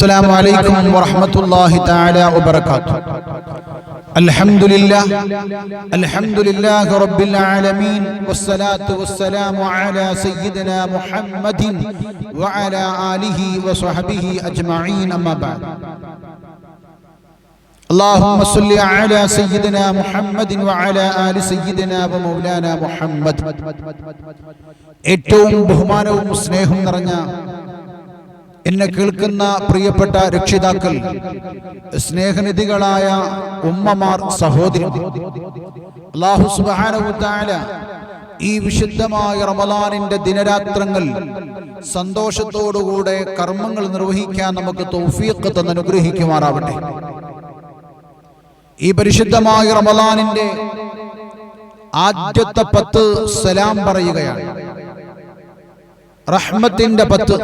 السلام عليكم ورحمة الله تعالى وبركاته الحمد لله الحمد لله رب العالمين والصلاة والسلام على سيدنا محمد وعلى آله وصحبه أجمعين أما بعد اللهم صل على سيدنا محمد وعلى آل سيدنا ومولانا محمد ഏറ്റവും ബഹുമാനവും സ്നേഹവും നിറഞ്ഞ എന്നെ കേൾക്കുന്ന പ്രിയപ്പെട്ട രക്ഷിതാക്കൾ സ്നേഹനിധികളായ ഉമ്മമാർ സഹോദരി അള്ളാഹു സുബാനവുത്താല ഈ വിശുദ്ധമായ റമലാനിന്റെ ദിനരാത്രങ്ങൾ സന്തോഷത്തോടുകൂടെ കർമ്മങ്ങൾ നിർവഹിക്കാൻ നമുക്ക് തൗഫീഖ് തന്ന് അനുഗ്രഹിക്കുമാറാവട്ടെ ഈ പരിശുദ്ധമായ റമലാനിന്റെ ആദ്യത്തെ പത്ത് സലാം പറയുകയാണ്. റഹ്മത്തിന്റെ പത്ത്.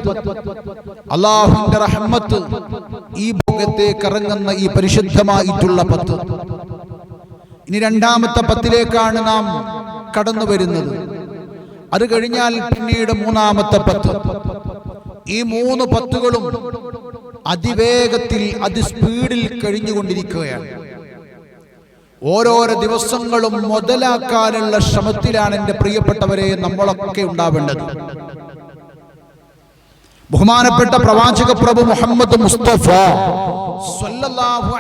അള്ളാഹുവിന്റെ റഹ്മത്ത് ഈ ഭോഗത്തേക്ക് ഇറങ്ങുന്ന ഈ പരിശുദ്ധമായിട്ടുള്ള പത്ത്. ഇനി രണ്ടാമത്തെ പത്തിലേക്കാണ് നാം കടന്നു വരുന്നത്. അത് കഴിഞ്ഞാൽ പിന്നീട് മൂന്നാമത്തെ പത്ത്. ഈ മൂന്ന് പത്തുകളും അതിവേഗത്തിൽ അതിസ്പീഡിൽ കഴിഞ്ഞുകൊണ്ടിരിക്കുകയാണ്. ഓരോരോ ദിവസങ്ങളും മുതലാക്കാനുള്ള ശ്രമത്തിലാണ് എന്റെ പ്രിയപ്പെട്ടവരെ നമ്മളൊക്കെ ഉണ്ടാവേണ്ടത്. ബഹുമാനപ്പെട്ട പ്രവാചക പ്രഭു മുഹമ്മദ് മുസ്തഫ.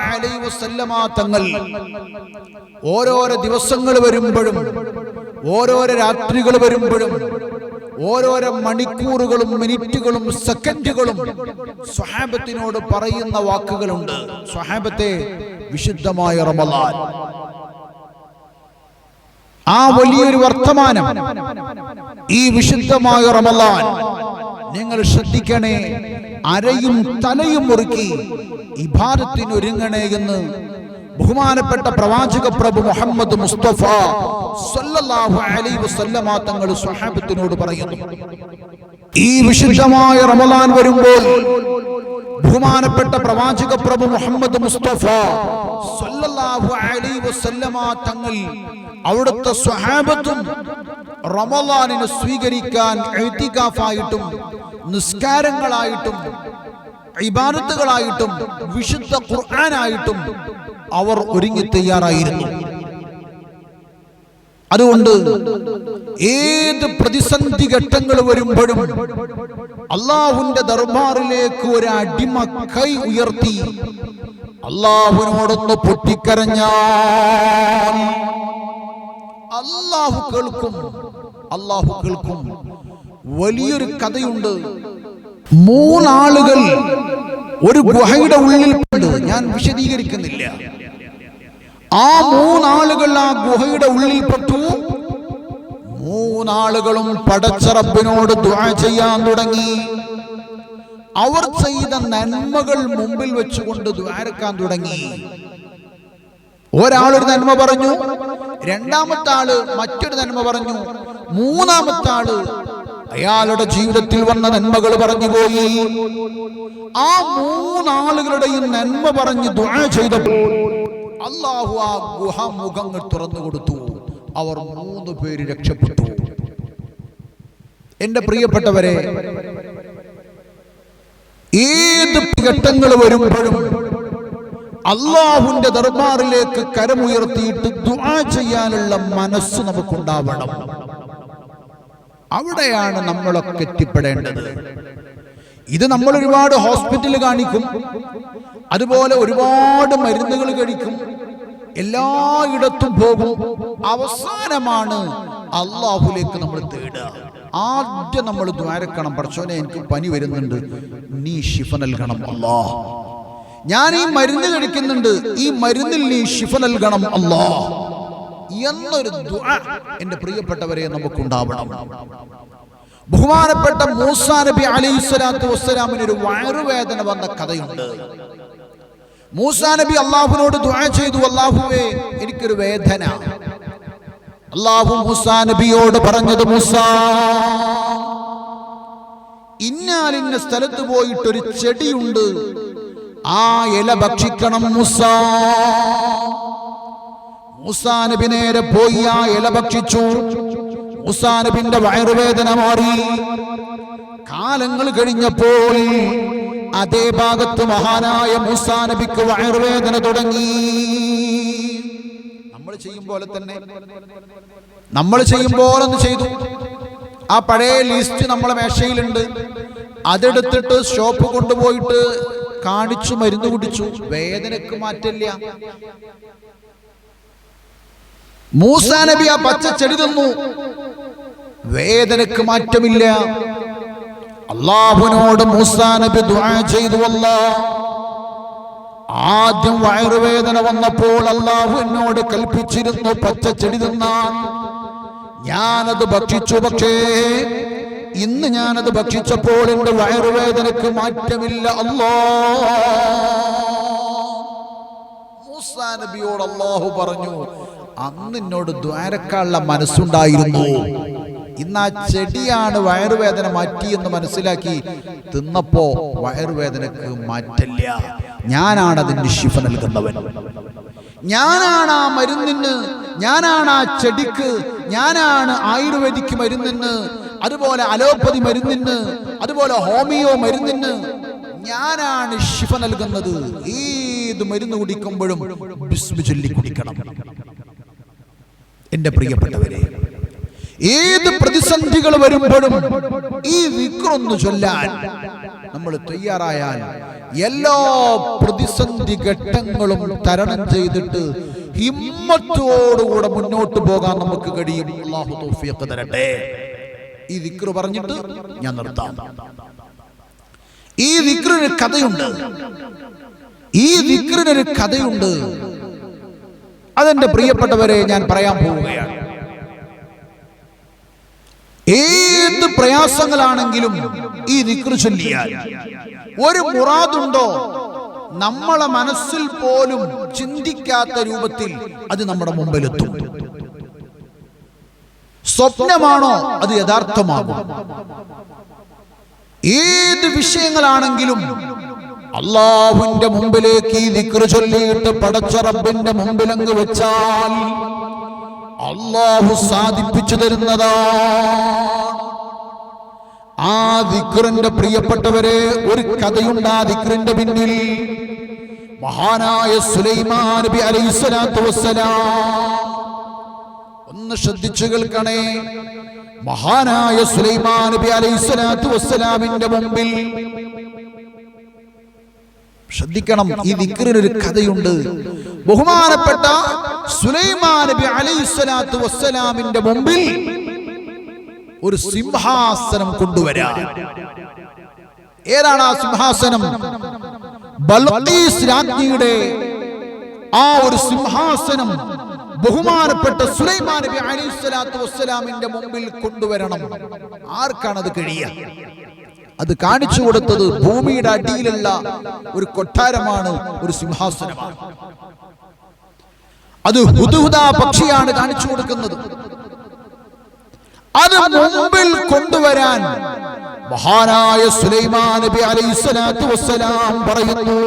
അലൈഹി വസല്ലമ തങ്ങൾ. ഓരോരോ ദിവസങ്ങൾ വരുമ്പോഴും ഓരോരോ രാത്രികൾ വരുമ്പോഴും ഓരോരോ മണിക്കൂറുകളും മിനിറ്റുകളും സെക്കൻഡുകളും സ്വഹാബത്തിനോട് പറയുന്ന വാക്കുകളുണ്ട്. സ്വഹാബത്തെ വിശുദ്ധമായ റമദാൻ. ആ വലിയൊരു വർത്തമാനം ഈ വിശുദ്ധമായ റമലാൻ നിങ്ങൾ ശ്രദ്ധിക്കണേ. അരയും തലയും മുറുക്കി ഇഭാരത്തിന് ഒരുങ്ങണേ എന്ന് ബഹുമാനപ്പെട്ട പ്രവാചക പ്രഭു മുഹമ്മദ് മുസ്തഫ സല്ലല്ലാഹു അലൈഹി വസല്ലമ തങ്ങൾ സ്വഹാബത്തിനോട് പറയുന്നു. ഈ വിശുദ്ധമായ റമദാൻ വരുമ്പോൾ ബഹുമാനപ്പെട്ട പ്രവാചക പ്രഭു മുഹമ്മദ് മുസ്തഫ സല്ലല്ലാഹു അലൈഹി വസല്ലമ തങ്ങൾ അവിടുത്തെ സ്വഹാബത്തും റമളാനിനെ സ്വീകരിക്കാൻ എഴുത്തിക്കാഫായിട്ടും നിസ്കാരങ്ങളായിട്ടും ഇബാദത്തുകളായിട്ടും വിശുദ്ധ ഖുർആനായിട്ടും അവർ ഒരുങ്ങി തയ്യാറായിരുന്നു. അതുകൊണ്ട് ഏത് പ്രതിസന്ധി ഘട്ടങ്ങൾ വരുമ്പോഴും അള്ളാഹുവിന്റെ ദർബാറിലേക്ക് ഒരു അടിമ കൈ ഉയർത്തി അള്ളാഹുവിനോടൊന്ന് പൊട്ടിക്കരഞ്ഞാൽ അള്ളാഹു കേൾക്കും അള്ളാഹു കേൾക്കും. വലിയൊരു കഥയുണ്ട്. മൂന്നാളുകൾ ഒരു ഗുഹയുടെ ഉള്ളിൽ ഞാൻ വിശദീകരിക്കുന്നില്ല. ആ മൂന്നാളുകൾ ആ ഗുഹയുടെ ഉള്ളിൽ പെട്ടു. മൂന്നാളുകളും പടച്ചറബിനോട് ദുആ ചെയ്യാൻ തുടങ്ങി. അവർ ചെയ്ത നന്മകൾ മുമ്പിൽ വെച്ചുകൊണ്ട് ദ്വാരക്കാൻ തുടങ്ങി. ഒരാളൊരു നന്മ പറഞ്ഞു രണ്ടാമത്തെ ആൾ മറ്റൊരു നന്മ പറഞ്ഞു മൂന്നാമത്തെ ആൾ അയാളുടെ ജീവിതത്തിൽ വന്ന നന്മകൾ പറഞ്ഞു പോയി. ആ മൂന്നാളുകളുടെയും നന്മ പറഞ്ഞ് ദുആ ചെയ്തപ്പോൾ അള്ളാഹു ആ ഗുഹാമുഖങ്ങൾ തുറന്നു കൊടുത്തു. അവർ മൂന്ന് പേര് രക്ഷപ്പെട്ടു. എന്റെ പ്രിയപ്പെട്ടവരെ ഏത് ഘട്ടങ്ങൾ വരുമ്പോഴും അള്ളാഹുവിന്റെ ദർബാറിലേക്ക് കരമുയർത്തിയിട്ട് ദുആ ചെയ്യാനുള്ള മനസ്സ് നമുക്കുണ്ടാവണം. അവിടെയാണ് നമ്മളൊക്കെ എത്തിപ്പെടേണ്ടത് ഇത് നമ്മൾ ഒരുപാട് ഹോസ്പിറ്റലിൽ കാണിക്കും. അതുപോലെ ഒരുപാട് മരുന്നുകൾ കഴിക്കും. എല്ലായിടത്തും പോകും. അവസാനമാണ് അള്ളാഹുലേക്ക് നമ്മൾ തേടുക. ആദ്യം നമ്മൾ ദ്വാരക്കണം. പറച്ചോനെ എനിക്ക് പനി വരുന്നുണ്ട്. നീ ഷിഫ നൽകണം അല്ലാ ഞാൻ ഈ മരുന്ന് കഴിക്കുന്നുണ്ട്. ഈ മരുന്നിൽ നീ ഷിഫ നൽകണം അല്ലാ എന്നൊരു എന്റെ പ്രിയപ്പെട്ടവരെ നമുക്കുണ്ടാവണം. ബഹുമാനപ്പെട്ട മൂസാ നബി അലൈഹി സ്വലാത്തു വസ്സലാമിന് ഒരു വയറുവേദന വന്ന കഥയുണ്ട്. മൂസാ നബി അള്ളാഹുവിനോട് ദുആ ചെയ്തു അള്ളാഹുവേ എനിക്കൊരു വേദന. അള്ളാഹു മൂസാ നബിയോട് പറഞ്ഞത് മൂസാ ഇന്നാലിന്ന സ്ഥലത്ത് പോയിട്ടൊരു ചെടിയുണ്ട്. ആ ഇല ഭക്ഷിക്കണം മൂസാ. മൂസാ നബി നേരെ പോയി ആ ഇല ഭക്ഷിച്ചു. മൂസാ നബിന്റെ വയറുവേദന മാറി. കാലങ്ങൾ കഴിഞ്ഞപ്പോൾ അതേ ഭാഗത്ത് മഹാനായ മൂസാ നബിക്ക് വയറുവേദന തുടങ്ങി. നമ്മൾ ചെയ്യും പോലെ തന്നെ നമ്മൾ ചെയ്യും പോലെ ഒന്ന് ചെയ്തു. ആ പഴയ ലിസ്റ്റ് നമ്മളെ മേശയിലുണ്ട്. അതെടുത്തിട്ട് ഷോപ്പ് കൊണ്ടുപോയിട്ട് കാണിച്ചു മരുന്ന് കുടിച്ചു. വേദനക്ക് മാറ്റില്ല മൂസാ നബി ആ പച്ച ചെടി തന്നു. വേദനക്ക് മാറ്റമില്ല. അള്ളാഹുവിനോട് മൂസാ നബി ദുആ ചെയ്തു അല്ലാ. ആദ്യം വയറുവേദന വന്നപ്പോൾ അള്ളാഹു എന്നോട് കൽപ്പിച്ചിരുന്നു പച്ച ചെടി തിന്നാൻ. ഞാനത് ഭക്ഷിച്ചു പക്ഷേ ഇന്ന് ഞാനത് ഭക്ഷിച്ചപ്പോൾ എന്റെ വയറുവേദനക്ക് മാറ്റമില്ല അല്ലോ. മൂസാ നബിയോട് അള്ളാഹു പറഞ്ഞു അന്ന് എന്നോട് ദ്വാരക്കാനുള്ള മനസ്സുണ്ടായിരുന്നു. ഇന്ന് ആ ചെടിയാണ് വയറുവേദന മാറ്റിയെന്ന് മനസ്സിലാക്കി തിന്നപ്പോ വയറുവേദനക്ക് മാറ്റില്ല ഞാനാണ് അതിന് ശിഫ നൽകുന്നവൻ. ഞാനാണ് ആ മരുന്നിന് ഞാനാണ് ആ ചെടിക്ക് ഞാനാണ് ആയുർവേദിക്ക് മരുന്നിന് അതുപോലെ അലോപ്പതി മരുന്നിന് അതുപോലെ ഹോമിയോ മരുന്നിന് ഞാനാണ് ശിഫ നൽകുന്നത്. ഏത് മരുന്ന് കുടിക്കുമ്പോഴും ചൊല്ലി കുടിക്കണം. എന്റെ പ്രിയപ്പെട്ടവരെ ഏത് പ്രതിസന്ധികൾ വരുമ്പോഴും ഈ വിക്രൊന്ന് ചൊല്ലാൻ നമ്മൾ തയ്യാറായാൽ എല്ലാ പ്രതിസന്ധി ഘട്ടങ്ങളും തരണം ചെയ്തിട്ട് ഹിമ്മത്തോടുകൂടെ മുന്നോട്ട് പോകാൻ നമുക്ക് കഴിയും. അള്ളാഹു തൗഫീഖ് തരട്ടെ. ഈ വിക്രു പറഞ്ഞിട്ട് ഞാൻ നിർത്താം. ഈ വിക്രൊരു കഥയുണ്ട്. ഈ വിക്രിനൊരു കഥയുണ്ട്. അതെന്റെ പ്രിയപ്പെട്ടവരെ ഞാൻ പറയാൻ പോവുകയാണ്. ഏത് പ്രയാസങ്ങളാണെങ്കിലും ഈ ദിക്ർ ചൊല്ലിയാൽ. ഒരു മുറാദുണ്ടോ? നമ്മളെ മനസ്സിൽ പോലും ചിന്തിക്കാത്ത രൂപത്തിൽ അത് നമ്മുടെ മുമ്പിലെത്തും. സ്വപ്നമാണോ? അത് യഥാർത്ഥമാകും. ഏത് വിഷയങ്ങളാണെങ്കിലും അള്ളാഹുവിന്റെ മുമ്പിലേക്ക് ഈ ദിക്ർ ചൊല്ലിയിട്ട് പടച്ചറബിന്റെ മുമ്പിലങ്ങ് വെച്ചാൽ അള്ളാഹു സാധിപ്പിച്ചു തരുന്നതാ. ആ ദിക്റിന്റെ പ്രിയപ്പെട്ടവരെ ഒരു കഥയുണ്ട് ആ ദിക്റിന്റെ പിന്നിൽ. മഹാനായ സുലൈമാൻ നബി അലൈഹിസ്സലാത്തു വസ്സലാം. ഒന്ന് ശ്രദ്ധിച്ചു കേൾക്കണേ. മഹാനായ സുലൈമാൻ നബി അലൈഹിസ്സലാത്തു വസ്സലാമിന്റെ മുമ്പിൽ. ശ്രദ്ധിക്കണം ഈ ദിക്റിന് ഒരു കഥയുണ്ട്. ബഹുമാനപ്പെട്ട സുലൈമാൻ നബി അലൈഹിസ്സലാത്തു വസ്സലാമിന്റെ മുമ്പിൽ ഒരു സിംഹാസനം കൊണ്ടുവരാ. ഏതാണ് ആ സിംഹാസനം? ബൽഖീസ് രാജ്ഞിയുടെ ആ ഒരു സിംഹാസനം ബഹുമാനപ്പെട്ട സുലൈമാൻ നബി അലൈഹി സ്വലാത്തു വസ്സലാമിന്റെ മുമ്പിൽ കൊണ്ടുവരണം. ആർക്കാണ് അത് കഴിയുക? അത് കാണിച്ചു കൊടുത്തത് ഭൂമിയുടെ അടിയിലുള്ള ഒരു കൊട്ടാരമാണ് ഒരു സിംഹാസനമാണ്. അത് ഹുദുഹുദ പക്ഷിയാണ് കാണിച്ചു കൊടുക്കുന്നത്. അത് മുമ്പിൽ കൊണ്ടുവരാൻ മഹാനായ സുലൈമാൻ നബി അലൈഹി സ്വലാത്തു വസ്സലാം പറയുന്നു.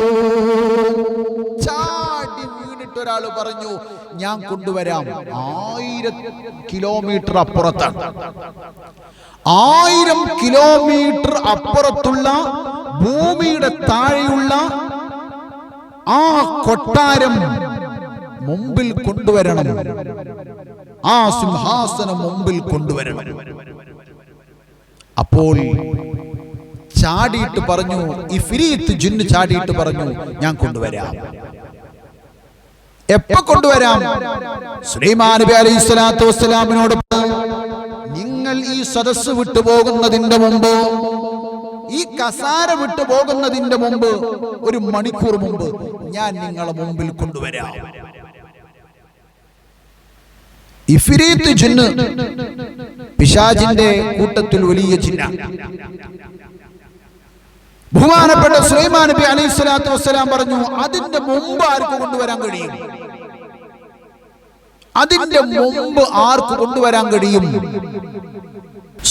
ചാടി വീണിട്ട് ഒരാൾ പറഞ്ഞു ഞാൻ കൊണ്ടുവരാം. ആയിരം കിലോമീറ്റർ അപ്പുറത്താണ് ആയിരം കിലോമീറ്റർ അപ്പുറത്തുള്ള ഭൂമിയുടെ താഴെയുള്ള ആ കൊട്ടാരം മുമ്പിൽ കൊണ്ടുവരണം. ആ സിംഹാസനം മുമ്പിൽ കൊണ്ടുവരണം. അപ്പോൾ ചാടിയിട്ട് പറഞ്ഞു ഈ ഫിരീത്ത് ജിന്ന് ചാടിയിട്ട് പറഞ്ഞു ഞാൻ കൊണ്ടുവരാം. എപ്പോ കൊണ്ടുവരാം? സുലൈമാൻ നബി അലൈഹി സ്വലാത്തു വസ്സലാമിനോട് നിങ്ങൾ ഈ സദസ്സ് വിട്ടു പോകുന്നതിന്റെ മുമ്പ് ഈ കസാര വിട്ടു പോകുന്നതിന്റെ മുമ്പ് ഒരു മണിക്കൂർ മുമ്പ് ഞാൻ നിങ്ങളെ മുമ്പിൽ കൊണ്ടുവരാം. ഇഫിരീത്ത് ജിന്ന്. പിശാജിന്റെ കൂട്ടത്തിൽ വലിയ ജിന്ന. ബഹുമാനപ്പെട്ട സുലൈമാൻ നബി അലൈഹി സ്വലാത്തു വസ്സലാം പറഞ്ഞു അതിന്റെ മുമ്പ് ആർക്ക് കൊണ്ടുവരാൻ കഴിയും? അതിന്റെ മുമ്പ് ആർക്ക് കൊണ്ടുവരാൻ കഴിയും?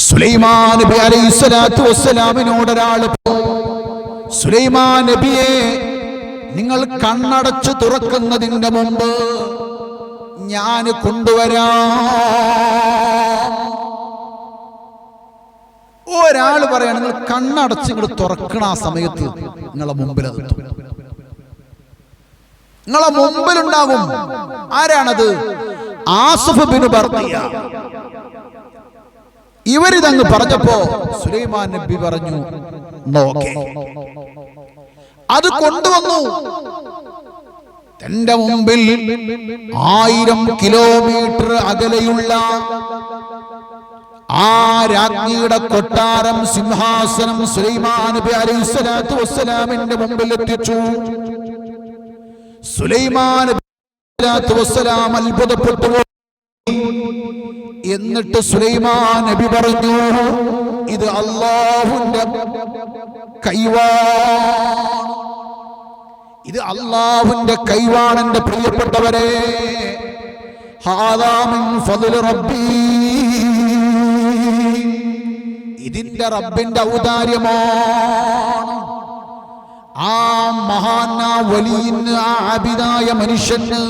സുലൈമാൻ നബി അലൈഹി സ്വലാത്തു വസ്സലാമിനോട് ഒരാൾ സുലൈമാൻ നബിയെ നിങ്ങൾ കണ്ണടച്ച് തുറക്കുന്നതിന്റെ മുമ്പ് ഞാൻ കൊണ്ടുവരാം. ഒരാൾ പറയാണ് നിങ്ങൾ കണ്ണടച്ച് ഇങ്ങോട്ട് തുറക്കണ ആ സമയത്ത് നിങ്ങളെ മുമ്പിൽ അത് എത്തും. നിങ്ങളെ മുമ്പിലുണ്ടാകും. ആരാണത്? ആസഫ് ബിൻ ബർദിയ. ഇവരിതങ്ങ് പറഞ്ഞപ്പോ സുലൈമാൻ നബി പറഞ്ഞു അത് കൊണ്ടുവന്നു. തന്റെ മുമ്പിൽ ആയിരം കിലോമീറ്റർ അകലെയുള്ള ആ രാജ്ഞിയുടെ കൊട്ടാരം സിംഹാസനം സുലൈമാൻ നബി അലൈഹി സ്വലാത്തു വസ്സലാമിന്റെ മുമ്പിൽ എത്തിച്ചു സുലൈമാൻ നബി സ്വലാത്തു വസ്സലാം അത്ഭുതപ്പെട്ടു. എന്നിട്ട് സുലൈമാൻ നബി പറഞ്ഞു ഇത് അള്ളാഹുന്റെ കൈവാണ് ഇത് അള്ളാഹുവിന്റെ കൈവാണെന്റെ പ്രിയപ്പെട്ടവരെ. ഇതിന്റെ റബ്ബിന്റെ ഔദാര്യമോ ആ മഹാന വലിയ ആബിതായ മനുഷ്യന്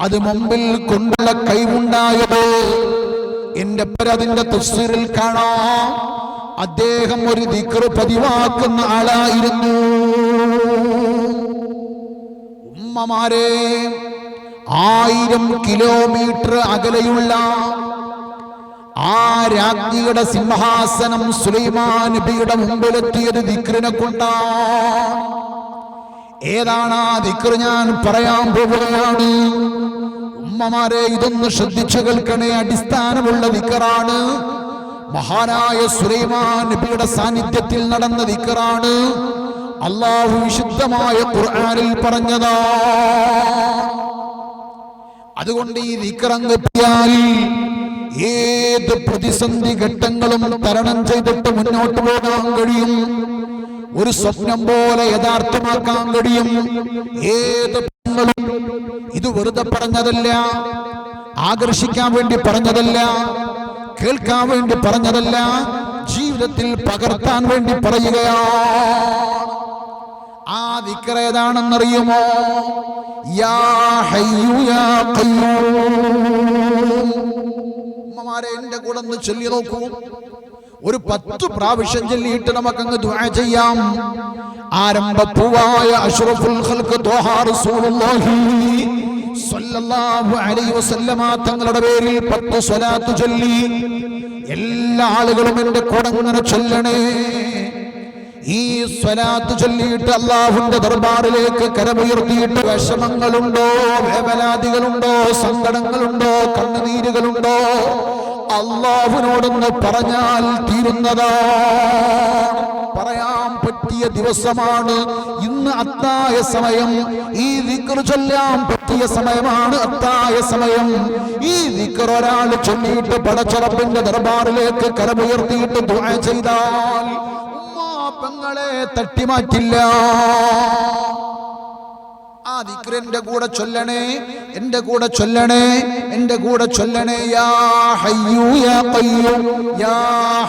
അത് മുമ്പിൽ കൊണ്ടുള്ള കൈവുണ്ടായത്. എന്റെ പേരതിന്റെ തഫ്സീറിൽ കാണാം. അദ്ദേഹം ഒരു ദിക്ർ പതിവാക്കുന്ന ആളായിരുന്നു. ഉമ്മമാരെ ആയിരം കിലോമീറ്റർ അകലെയുള്ള ആ രാജ്ഞിയുടെ സിംഹാസനം സുലൈമാൻ നബിയുടെ മുമ്പിലെത്തിയത് ദിക്രിനെ കൊണ്ടാണ് ഏതാണ് ആ ദിക്ർ ഞാൻ പറയാൻ പോവുകയാണ്? ഉമ്മമാരെ ഇതൊന്ന് ശ്രദ്ധിച്ചു കേൾക്കണേ. അടിസ്ഥാനമുള്ള ദിക്കറാണ് മഹാനായ സുലൈമാൻ നബിയുടെ സാന്നിധ്യത്തിൽ നടന്ന ദിക്കറാണ് അള്ളാഹു വിശുദ്ധമായ ഖുർആനിൽ പറഞ്ഞതാ. അതുകൊണ്ട് ഈ ദിക്കറങ്ങ് എത്തിയാൽ ഏത് പ്രതിസന്ധി ഘട്ടങ്ങളും തരണം ചെയ്തിട്ട് മുന്നോട്ട് പോകാൻ കഴിയും. ഒരു സ്വപ്നം പോലെ യഥാർത്ഥമാക്കാൻ കഴിയും. ഏത് ഇത് വെറുതെ പറഞ്ഞതല്ല. ആകർഷിക്കാൻ വേണ്ടി പറഞ്ഞതല്ല. കേൾക്കാൻ വേണ്ടി പറഞ്ഞതല്ല. ജീവിതത്തിൽ പകർത്താൻ വേണ്ടി പറയുകയാണ് ആ ഖയ്യൂം. ഉമ്മമാരെ എന്റെ കൂടെ ഒന്ന് ചൊല്ലി നോക്കൂ. ഒരു പത്ത് പ്രാവശ്യം ചൊല്ലിയിട്ട് നമുക്കങ്ങ് ചെയ്യാം. ആരംഭപ്പൂവായ അഷ്റഫുൽ ഖൽഖ് ത്വഹ റസൂലുള്ളാഹി സ്വല്ലല്ലാഹു അലൈഹി വസല്ലമ തങ്ങളുടെ പേരിൽ പത്ത് സ്വലാത്ത് ചൊല്ലി എല്ലാ ആളുകളും എന്റെ കൂടെ ചൊല്ലണേ. ഈ സ്വലാത്ത് ചൊല്ലിയിട്ട് അള്ളാഹുന്റെ ദർബാറിലേക്ക് കരമുയർത്തിയിട്ട് വിഷമങ്ങളുണ്ടോ വേവലാതികളുണ്ടോ സങ്കടങ്ങളുണ്ടോ കണ്ണുനീരുകളുണ്ടോ? അള്ളാഹുവിനോടൊന്ന് പറഞ്ഞാൽ തീരുന്നതാ. പറയാൻ പറ്റിയ ദിവസമാണ് ഇന്ന് അത്തായ സമയം. ഈ ദിക്ർ ചൊല്ലാൻ പറ്റിയ സമയമാണ് അത്തായ സമയം. ഈ ദിക്ർ ഒരാൾ ചൊല്ലിയിട്ട് പടച്ചറപ്പിന്റെ ദർബാറിലേക്ക് കരമുയർത്തിയിട്ട് ദുആ ചെയ്താൽ അങ്ങളെ തട്ടിമാറ്റില്ല. ആ ദിക്ര എന്റെ കൂടെ ചൊല്ലണേ എന്റെ കൂടെ ചൊല്ലണേ എന്റെ കൂടെ ചൊല്ലണേ. യാ ഹയ്യു യാ ഖയ്യൂ യാ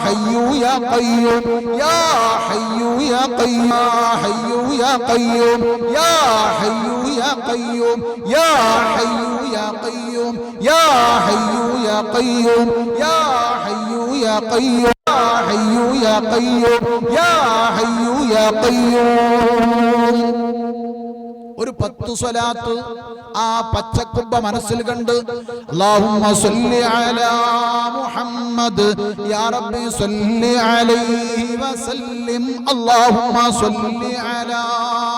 ഹയ്യു യാ ഖയ്യൂ യാ ഹയ്യു യാ ഖയ്യൂ ഹയ്യു യാ ഖയ്യൂ യാ ഹയ്യൂ യാ ഖയ്യൂ യാ ഹയ്യു യാ ഖയ്യൂ യാ ഹയ്യു യാ ഖയ്യൂ യാ ഹയ്യു യാ ഖയ്യൂ. യാ ഹയ്യു യാ ഖയ്യൂം ഒരു പത്ത് സ്വലാത്ത് ആ പച്ചക്കുമ്പ മനസ്സിൽ കണ്ട് മുഹമ്മദ് യാ റബ്ബി സല്ലി അലൈഹി വസല്ലിം അല്ലാഹുമ്മ സല്ലി അലാ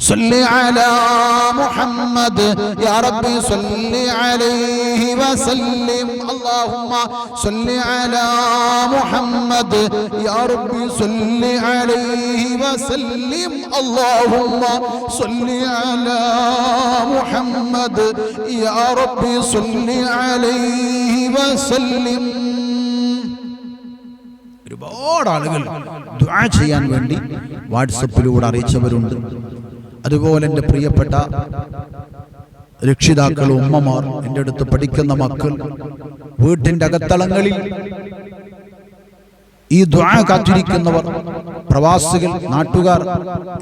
صل على محمد يا ربي صل عليه وسلم اللهم صل على محمد يا ربي صل عليه وسلم اللهم صل على محمد يا ربي صل عليه وسلم ഒരുപാട് ആളുകൾ ദുആ ചെയ്യാൻ വേണ്ടി വാട്സപ്പിലൂടെ അറിയിച്ചവരുണ്ട് അതുപോലെ എന്റെ പ്രിയപ്പെട്ട രക്ഷിതാക്കൾ ഉമ്മമാർ എന്റെ അടുത്ത് പഠിക്കുന്ന മക്കൾ വീട്ടിന്റെ അകത്തളങ്ങളിൽ ഈ ദ്വാ കാത്തിരിക്കുന്നവർ പ്രവാസികൾ നാട്ടുകാർ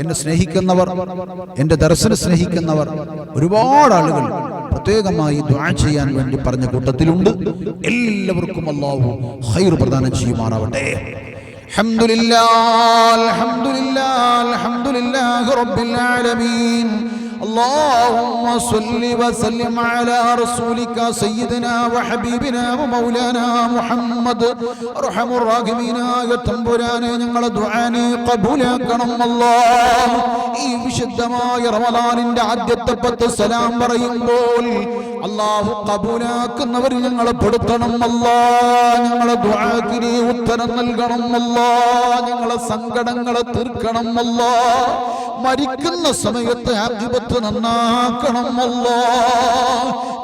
എന്നെ സ്നേഹിക്കുന്നവർ എന്റെ ദർശനം സ്നേഹിക്കുന്നവർ ഒരുപാട് ആളുകൾ പ്രത്യേകമായി ദ്വാ ചെയ്യാൻ വേണ്ടി പറഞ്ഞ കൂട്ടത്തിലുണ്ട്. എല്ലാവർക്കും അള്ളാഹു ഹൈർ പ്രദാനം ചെയ്യുമാറാവട്ടെ. الحمد لله الحمد لله الحمد لله رب العالمين اللهم صل وسلم على رسولك سيدنا وحبيبنا ومولانا محمد ارحم الراحمين തമ്പുരാനെ ഞങ്ങളെ ദുആനെ കബൂലാക്കണം അല്ലാഹ് ഈ വിശുദ്ധമായ റമദാനിന്റെ ആദ്യത്തെ പത്ത് സലാം പറയുമ്പോൾ അള്ളാഹു കബൂലാക്കുന്നവർ ഞങ്ങളെ പെടുത്തണം അല്ലാ. ഞങ്ങളെ ദുരാഗിരി ഉത്തരം നൽകണം അല്ലാ. ഞങ്ങളെ സങ്കടങ്ങളെ തീർക്കണം അല്ലാ. മരിക്കുന്ന സമയത്ത് ആധിപത്യം നന്നാക്കണം അല്ലോ.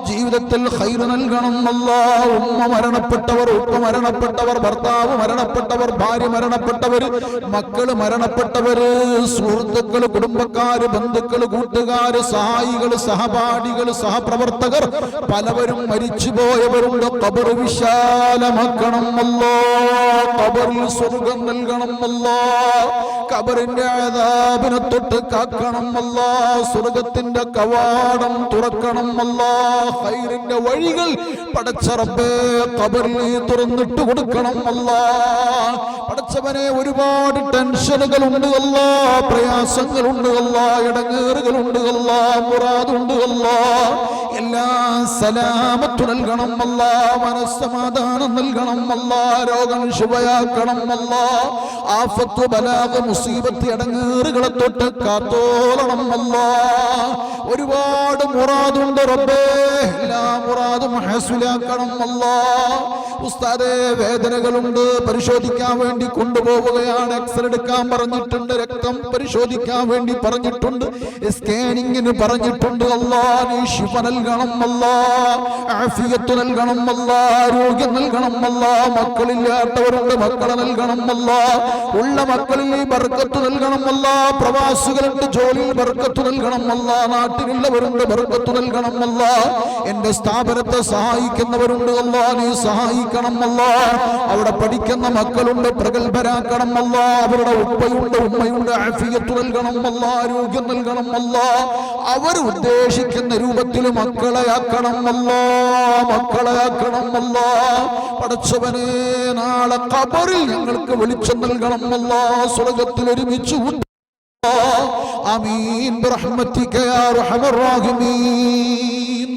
ജീവിതത്തിൽ ഹൈറ് നൽകണം അല്ലോ. ഉമ്മ മരണപ്പെട്ടവർ ഉപ്പ മരണപ്പെട്ടവർ ഭർത്താവ് മരണപ്പെട്ടവർ ഭാര്യ മരണപ്പെട്ടവർ മക്കൾ മരണപ്പെട്ടവര് സുഹൃത്തുക്കൾ കുടുംബക്കാര് ബന്ധുക്കൾ കൂട്ടുകാര് സഹായികൾ സഹപാഠികൾ സഹപ്രവർത്തകർ പലവരും മരിച്ചു പോയവരുണ്ട്. കബർ വിശാലമാക്കണം അല്ലോ. കബറിൽ സ്വർഗം നൽകണം അല്ലോ. കബറിന്റെ ആദാബിനെ കാക്കണം അല്ല സ്വർഗത്തിന്റെ കവാടം തുറക്കണം അല്ല ഹൈറിന്റെ വഴികൾ പടച്ചറബേ കബറിൽ നീ തുറന്നിട്ട് കൊടുക്കണം അല്ല പടച്ചവനെ ഒരുപാട് ടെൻഷനുകൾ ഉണ്ട് അല്ല പ്രയാസങ്ങളുണ്ട് അല്ല ഇടങ്ങേറുകളുണ്ട് അല്ല മുറാദുണ്ട് അല്ല എല്ലാ സലാമത്തു നൽകണം അല്ല മനസ്സമാധാനം നൽകണം അല്ല രോഗം ശുഭയാക്കണം അല്ല ആഫത്ത് ബലാഗ മുസീബത്ത് ഇടങ്ങേറുകളെ തൊട്ട് കാത്തോളണം അല്ല. ഒരുപാട് മുറാദുണ്ട് റബ്ബേ. എല്ലാ മുറാദും ഹസുലാക്കണം അല്ല. ഉസ്താദേ വേദനകളുണ്ട്. പരിശോധിക്കാൻ വേണ്ടി കൊണ്ടുപോവുകയാണ്. എക്സ്റേ എടുക്കാൻ പറഞ്ഞിട്ടുണ്ട്. രക്തം പരിശോധിക്കാൻ വേണ്ടി പറഞ്ഞിട്ടുണ്ട്. സ്കാനിങ്ങിന് പറഞ്ഞിട്ടുണ്ട്. അല്ലാ നീ ശിവ നൽകണം അല്ലാ നൽകണം അല്ലാ ആരോഗ്യം നൽകണം അല്ലാ മക്കളില്ലാത്തവരുണ്ട്. മക്കളെ നൽകണം അല്ലാ ഉള്ള മക്കളിൽ ഈ ബർക്കത്ത് നൽകണം അല്ലാ പ്രവാസികളുണ്ട്. ജോലിയിൽ ബർക്കത്ത് നൽകണം അല്ലാ നാട്ടിലുള്ളവരുണ്ട്. ബർക്കത്ത് നൽകണം അല്ലാ എന്റെ സ്ഥാപനത്തെ സഹായിക്കുന്നവരുണ്ട്. അല്ലാ നീ സഹായിക്കണം അല്ലാ അവിടെ പഠിക്കുന്ന മക്കളുണ്ട് പ്രഗത്ഭരാക്കണം അല്ല അവരുടെ ഉപ്പയുണ്ട് ഉമ്മയുണ്ട് ആഫിയത്ത് നൽകണം അല്ല ആരോഗ്യം നൽകണം അല്ല അവർ ഉദ്ദേശിക്കുന്ന രൂപത്തിൽ മക്കളെ ആക്കണം അല്ല മക്കളെ ആക്കണം അല്ല പടച്ചവനെ നാളെ കബറിൽ ഞങ്ങൾക്ക് വെളിച്ചം നൽകണം അല്ല സ്വർഗത്തിൽ ഒരുമിച്ച് ആമീൻ. ബിറഹ്മതിക യാ അർഹമർ റാഹിമീൻ.